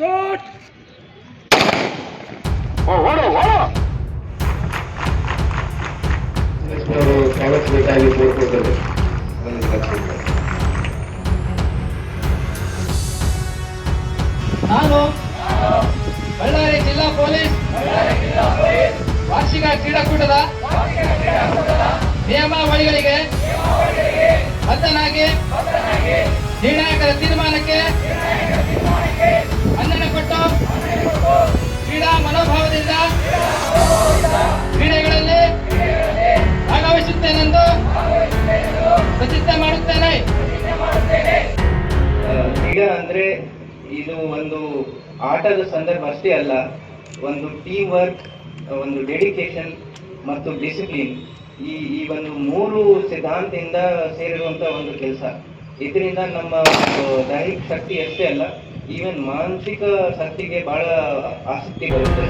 Shoot ಅವರು ಸ್ವಾಗತಿಸಬೇಕಾಗಿ ಕೋರ್ಕೊಳ್ತಾರೆ ನಾನು ಬಳ್ಳಾರಿ ಜಿಲ್ಲಾ ಪೊಲೀಸ್. ವಾರ್ಷಿಕ ಕ್ರೀಡಾಕೂಟದ ನಿಯಮಾವಳಿಗಳಿಗೆ ಬದ್ಧನಾಗಿ ನಿರ್ಣಾಯಕರ ತೀರ್ಮಾನಕ್ಕೆ ಮನೋಭಾವದಿಂದ ಕ್ರೀಡೆಗಳಲ್ಲಿ ಭಾಗವಹಿಸುತ್ತೇನೆಂದು ಪ್ರತಿಜ್ಞೆ ಮಾಡುತ್ತೇನೆ. ಕ್ರೀಡಾ ಅಂದ್ರೆ ಇದು ಒಂದು ಆಟದ ಸಂದರ್ಭ ಅಷ್ಟೇ ಅಲ್ಲ, ಒಂದು ಟೀಮ್ ವರ್ಕ್ ಒಂದು ಡೆಡಿಕೇಶನ್ ಮತ್ತು ಡಿಸಿಪ್ಲಿನ್ ಈ ಈ ಒಂದು ಮೂರು ಸಿದ್ಧಾಂತದಿಂದ ಸೇರಿರುವಂತಹ ಒಂದು ಕೆಲಸ. ಇದರಿಂದ ನಮ್ಮ ದೈಹಿಕ ಶಕ್ತಿ ಅಷ್ಟೇ ಅಲ್ಲ ಈವನ್ ಮಾನಸಿಕ ಶಕ್ತಿಗೆ ಬಹಳ ಆಸಕ್ತಿ ಬರುತ್ತೆ.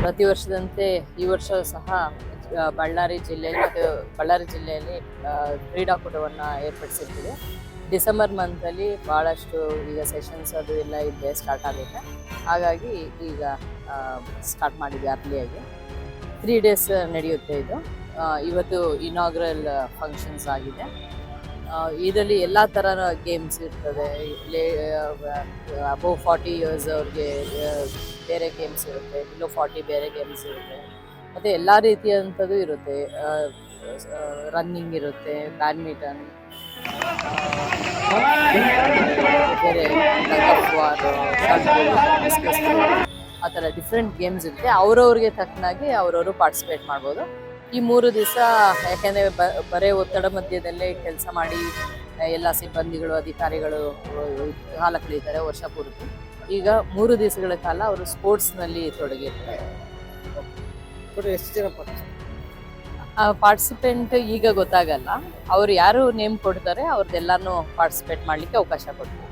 ಪ್ರತಿ ವರ್ಷದಂತೆ ಈ ವರ್ಷ ಸಹ ಬಳ್ಳಾರಿ ಜಿಲ್ಲೆಯಲ್ಲಿ ಮತ್ತು ಬಳ್ಳಾರಿ ಜಿಲ್ಲೆಯಲ್ಲಿ ಕ್ರೀಡಾಕೂಟವನ್ನು ಏರ್ಪಡಿಸಿರ್ತೀವಿ. ಡಿಸೆಂಬರ್ ಮಂತಲ್ಲಿ ಭಾಳಷ್ಟು ಈಗ ಸೆಷನ್ಸ್ ಅದು ಎಲ್ಲ ಇದೆ ಸ್ಟಾರ್ಟ್ ಆಗುತ್ತೆ. ಹಾಗಾಗಿ ಈಗ ಸ್ಟಾರ್ಟ್ ಮಾಡಿದ್ವಿ ಅರ್ಲಿಯಾಗಿ ತ್ರೀ ಡೇಸ್ ನಡೆಯುತ್ತೆ ಇದು. ಇವತ್ತು ಇನಾಗ್ರಲ್ ಫಂಕ್ಷನ್ಸ್ ಆಗಿದೆ. ಇದರಲ್ಲಿ ಎಲ್ಲ ಥರದ ಗೇಮ್ಸ್ ಇರ್ತದೆ ಅಬೋವ್ ಫಾರ್ಟಿ ಇಯರ್ಸ್ ಅವ್ರಿಗೆ ಬೇರೆ ಗೇಮ್ಸ್ ಇರುತ್ತೆ ಬಿಲೋ ಫಾರ್ಟಿ ಬೇರೆ ಗೇಮ್ಸ್ ಇರುತ್ತೆ ಮತ್ತು ಎಲ್ಲ ರೀತಿಯಂಥದ್ದು ಇರುತ್ತೆ ರನ್ನಿಂಗ್ ಇರುತ್ತೆ ಬ್ಯಾಡ್ಮಿಂಟನ್ ಬೇರೆ ಆ ಥರ ಡಿಫ್ರೆಂಟ್ ಗೇಮ್ಸ್ ಇರುತ್ತೆ ಅವ್ರವ್ರಿಗೆ ತಕ್ಕನಾಗಿ ಅವರವರು ಪಾರ್ಟಿಸಿಪೇಟ್ ಮಾಡ್ಬೋದು ಈ ಮೂರು ದಿವಸ ಯಾಕೆಂದರೆ ಬರೇ ಒತ್ತಡ ಮಧ್ಯದಲ್ಲೇ ಕೆಲಸ ಮಾಡಿ ಎಲ್ಲ ಸಿಬ್ಬಂದಿಗಳು ಅಧಿಕಾರಿಗಳು ಕಾಲ ಕಳೀತಾರೆ ವರ್ಷ ಪೂರ್ತಿ. ಈಗ ಮೂರು ದಿವಸಗಳ ಕಾಲ ಅವರು ಸ್ಪೋರ್ಟ್ಸ್ನಲ್ಲಿ ತೊಡಗಿರ್ತಾರೆ. ಎಷ್ಟು ಜನ ಪಾರ್ಟಿಸಿಪೆಂಟ್ ಈಗ ಗೊತ್ತಾಗಲ್ಲ. ಅವ್ರು ಯಾರು ನೇಮ್ ಕೊಡ್ತಾರೆ ಅವ್ರದ್ದೆಲ್ಲಾನು ಪಾರ್ಟಿಸಿಪೇಟ್ ಮಾಡಲಿಕ್ಕೆ ಅವಕಾಶ ಕೊಡ್ತಾರೆ.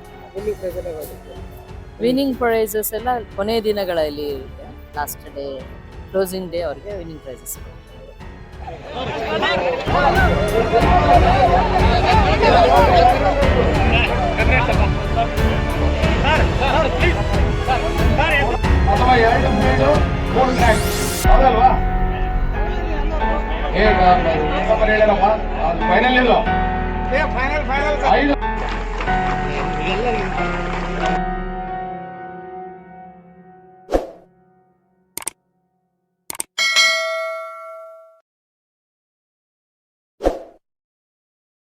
ವಿನ್ನಿಂಗ್ ಪ್ರೈಸಸ್ ಎಲ್ಲ ಕೊನೆ ದಿನಗಳಲ್ಲಿ ಇರುತ್ತೆ. ಲಾಸ್ಟ್ ಡೇ ಕ್ಲೋಸಿಂಗ್ ಡೇ ಅವ್ರಿಗೆ ವಿನ್ನಿಂಗ್ ಪ್ರೈಸಸ್ ಅಥವಾ ಎರಡು ಪ್ಲೇಟು ಮೂರು ಗ್ರಾಂಡ್ ಹೌದಲ್ವಾ ನಂಬರ್ ಹೇಳಲ್ಲಪ್ಪ ಫೈನಲ್ ಇಲ್ಲ ಐದು